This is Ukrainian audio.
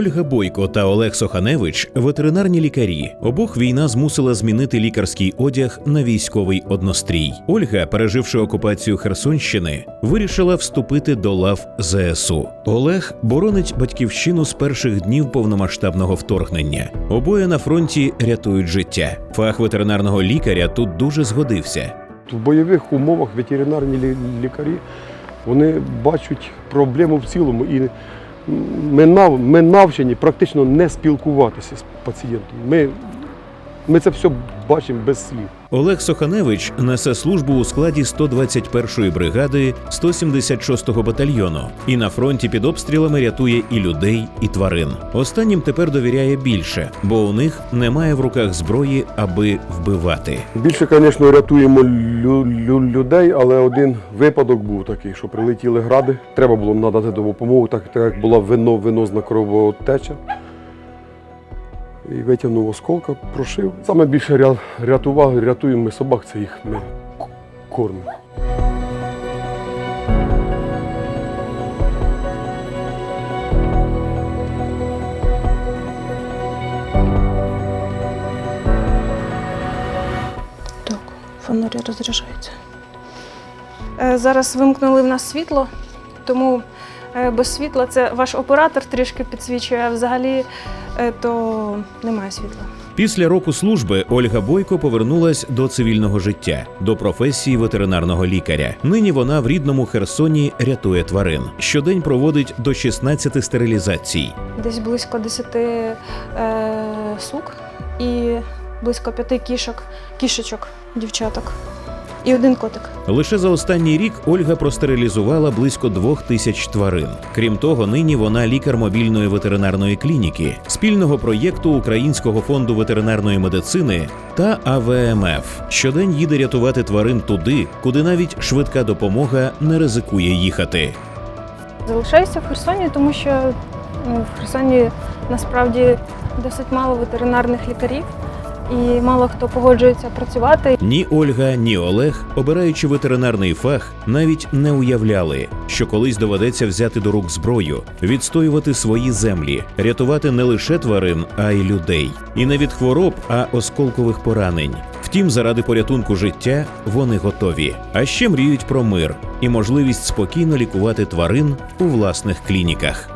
Ольга Бойко та Олег Соханевич ветеринарні лікарі. Обох війна змусила змінити лікарський одяг на військовий однострій. Ольга, переживши окупацію Херсонщини, вирішила вступити до лав ЗСУ. Олег боронить батьківщину з перших днів повномасштабного вторгнення. Обоє на фронті рятують життя. Фах ветеринарного лікаря тут дуже згодився. В бойових умовах ветеринарні лікарі вони бачать проблему в цілому і ми, нав, ми навчені практично не спілкуватися з пацієнтом. Ми, ми це все бачимо без слів. Олег Соханевич несе службу у складі 121-ї бригади 176-го батальйону і на фронті під обстрілами рятує і людей, і тварин. Останнім тепер довіряє більше, бо у них немає в руках зброї, аби вбивати. Більше, звісно, рятуємо лю, лю, людей, але один випадок був такий, що прилетіли гради. Треба було надати допомогу, так, так як була вино, венозна кровотеча. І витягнув осколка, прошив. Саме більше ря- рятував, рятуємо ми собак, це їх ми кормимо. Так, фонарі розряджаються. Е, Зараз вимкнули в нас світло, тому без світла це ваш оператор трішки підсвічує, а взагалі е, то немає світла. Після року служби Ольга Бойко повернулась до цивільного життя, до професії ветеринарного лікаря. Нині вона в рідному Херсоні рятує тварин. Щодень проводить до 16 стерилізацій. Десь близько 10 е, сук і близько 5 кішок, кішечок, дівчаток. І один котик. Лише за останній рік Ольга простерилізувала близько двох тисяч тварин. Крім того, нині вона лікар мобільної ветеринарної клініки, спільного проєкту Українського фонду ветеринарної медицини та АВМФ. Щодень їде рятувати тварин туди, куди навіть швидка допомога не ризикує їхати. Залишаюся в Херсоні, тому що ну, в Херсоні насправді досить мало ветеринарних лікарів і мало хто погоджується працювати. Ні Ольга, ні Олег, обираючи ветеринарний фах, навіть не уявляли, що колись доведеться взяти до рук зброю, відстоювати свої землі, рятувати не лише тварин, а й людей. І не від хвороб, а осколкових поранень. Втім, заради порятунку життя вони готові. А ще мріють про мир і можливість спокійно лікувати тварин у власних клініках.